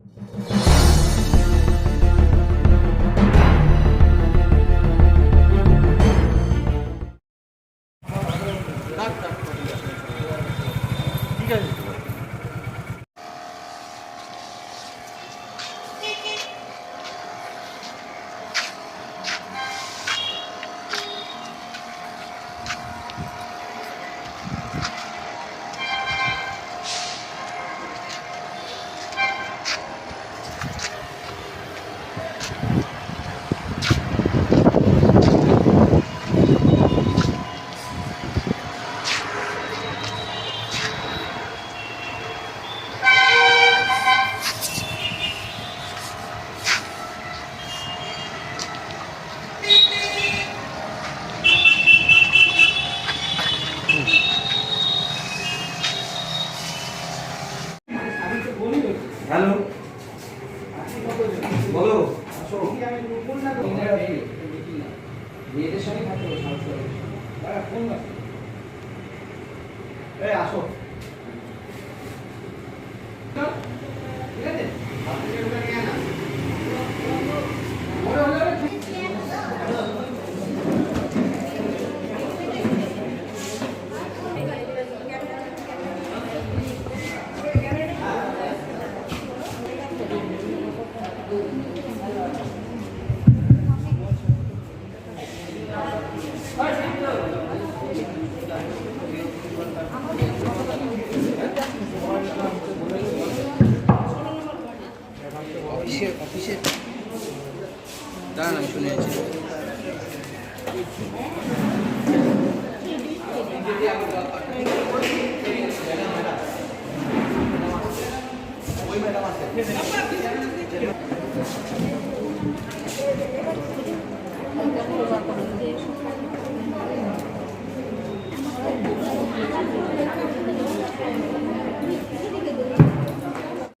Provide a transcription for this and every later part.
you hello? বলো। মেয়েদের সঙ্গে থাকতে আসো। অফিসের অফিসের। দাঁড়ান আমি শুনে যাচ্ছি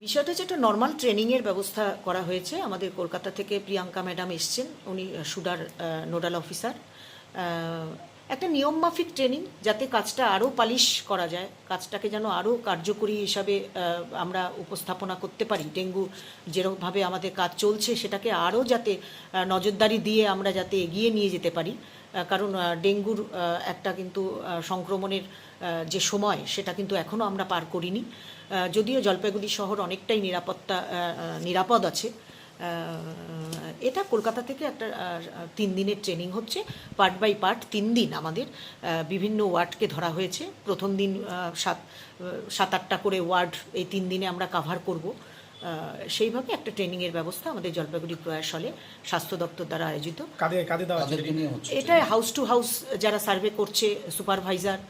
বিষয়টা হচ্ছে একটা নর্মাল ট্রেনিংয়ের ব্যবস্থা করা হয়েছে। আমাদের কলকাতা থেকে প্রিয়াঙ্কা ম্যাডাম এসছেন। উনি সুডার নোডাল অফিসার। একটা নিয়মমাফিক ট্রেনিং যাতে কাজটা আরও পালিশ করা যায়, কাজটাকে যেন আরও কার্যকরী হিসাবে আমরা উপস্থাপনা করতে পারি। ডেঙ্গু যেরকমভাবে আমাদের কাজ চলছে, সেটাকে আরও যাতে নজরদারি দিয়ে আমরা যাতে এগিয়ে নিয়ে যেতে পারি। কারণ ডেঙ্গুর একটা কিন্তু সংক্রমণের যে সময়, সেটা কিন্তু এখনও আমরা পার করিনি। যদিও জলপাইগুড়ি শহর অনেকটাই নিরাপত্তা নিরাপদ আছে এটা কলকাতা থেকে একটা তিন দিনের ট্রেনিং হচ্ছে পার্ট বাই পার্ট তিন দিন আমাদের বিভিন্ন ওয়ার্ডকে ধরা হয়েছে। প্রথম দিন সাত সাত আটটা করে ওয়ার্ড এই তিন দিনে আমরা কাভার করব। সেইভাবে একটা ট্রেনিংয়ের ব্যবস্থা আমাদের জলপাইগুড়ি প্রয়াস হলে স্বাস্থ্য দপ্তর দ্বারা আয়োজিত। এটা হাউস টু হাউস যারা সার্ভে করছে সুপারভাইজার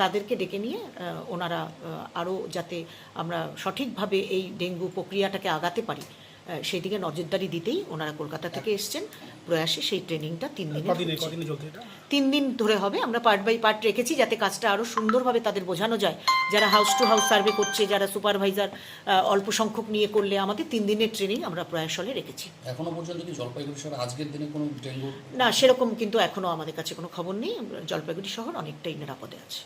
তাদেরকে ডেকে নিয়ে ওনারা আরও যাতে আমরা সঠিকভাবে এই ডেঙ্গু প্রক্রিয়াটাকে আগাতে পারি। আহ, সেই দিকে নজরদারি দিতেই ওনারা কলকাতা থেকে এসছেন। প্রয়াসে সেই ট্রেনিংটা তিন দিনে তিন দিন ধরে হবে। আমরা পার্ট বাই পার্ট রেখেছি যাতে কাজটা আরও সুন্দরভাবে তাদের বোঝানো যায়। যারা হাউস টু হাউস সার্ভে করছে যারা সুপারভাইজার অল্প সংখ্যক নিয়ে করলে আমাদের তিন দিনের ট্রেনিং আমরা প্রয়াস হলে রেখেছি। এখনও পর্যন্ত কি জলপাইগুড়ি শহরে আজকের দিনে কোনো ডেঙ্গু না সেরকম কিন্তু এখনও আমাদের কাছে কোনো খবর নেই। জলপাইগুড়ি শহর অনেকটাই নিরাপদে আছে।